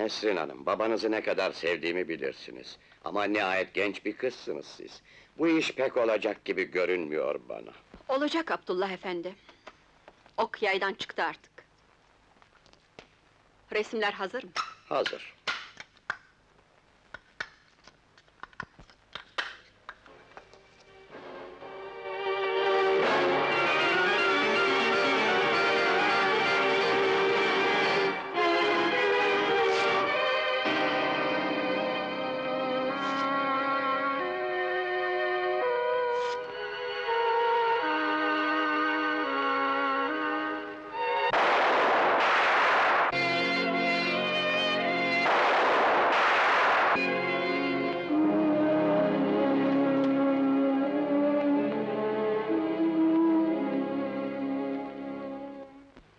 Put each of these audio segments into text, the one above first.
Nesrin Hanım, babanızı ne kadar sevdiğimi bilirsiniz. Ama nihayet genç bir kızsınız siz. Bu iş pek olacak gibi görünmüyor bana. Olacak Abdullah efendi. Ok yaydan çıktı artık. Resimler hazır mı? Hazır.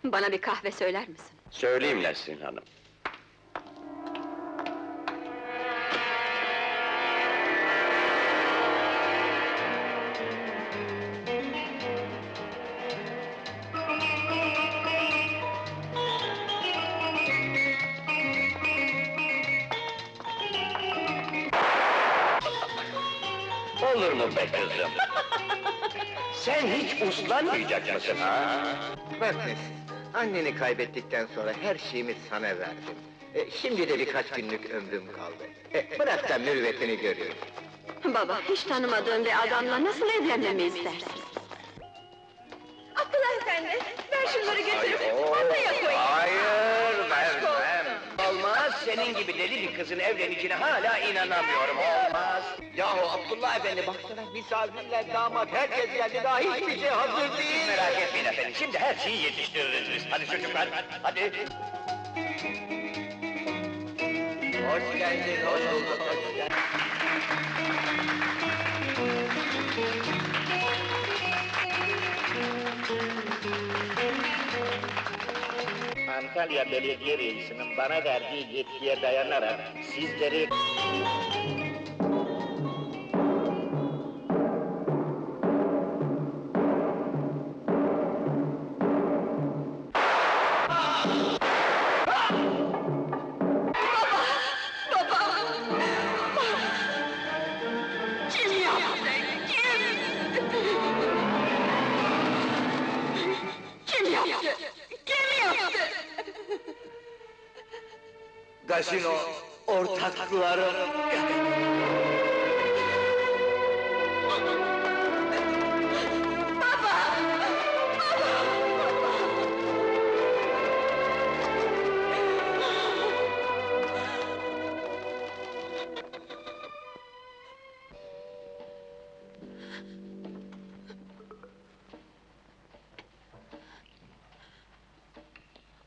Bana bir kahve söyler misin? Söyleyeyim Nesrin Hanım. Olur mu be kızım? Sen hiç uslanmayacak mısın ha? Bak Nesin, anneni kaybettikten sonra her şeyimi sana verdim. E, şimdi de birkaç günlük ömrüm kaldı. E, bırak da mürüvvetini göreyim. Baba, hiç tanımadığın bir adamla nasıl evlenmemi istersin? Abdullah efendi, ver şunları götürüp masaya koyayım. Hayır, senin gibi deli bir kızın evleneceğine hala inanamıyorum, olmaz. Yahu Abdullah efendi baksana misafirler, damat, herkes geldi daha hiçbir şey hazır değil. Merak etmeyin efendim, şimdi her şeyi yetiştiririz biz. Hadi çocuklar, hadi. Hoş geldin, hoş bulduk. Hoş geldin. Antalya Belediye Reisi'nin bana verdiği yetkiye dayanarak sizleri Kim Gazino ortakları.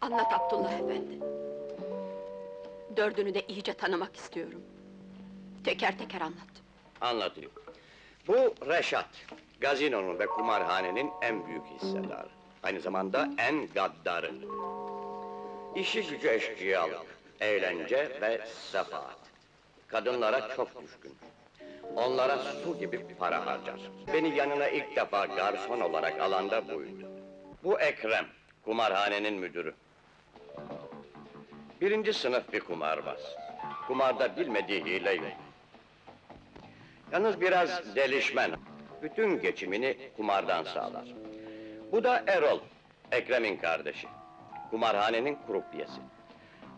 Anlat Abdullah efendi. Dördünü de iyice tanımak istiyorum. Teker teker anlat. Anlatayım. Bu Reşat, gazinonun ve kumarhanenin en büyük hissedarı. Aynı zamanda en gaddarı. İşi gücü eşkıyalık, eğlence ve sefaat. Kadınlara çok düşkün. Onlara su gibi para harcar. Beni yanına ilk defa garson olarak alanda buydu. Bu Ekrem, kumarhanenin müdürü. Birinci sınıf bir kumarbaz. Kumarda bilmediği hile yok. Yalnız biraz delişmen. Bütün geçimini kumardan sağlar. Bu da Erol, Ekrem'in kardeşi. Kumarhanenin krupiyesi.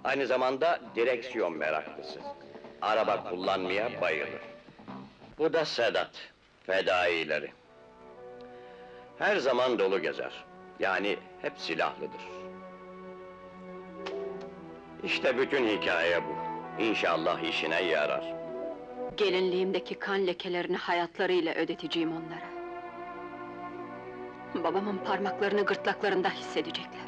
Aynı zamanda direksiyon meraklısı. Araba kullanmaya bayılır. Bu da Sedat, fedaileri. Her zaman dolu gezer. Yani hep silahlıdır. İşte bütün hikaye bu. İnşallah işine yarar. Gelinliğimdeki kan lekelerini hayatlarıyla ödeteceğim onlara. Babamın parmaklarını gırtlaklarında hissedecekler.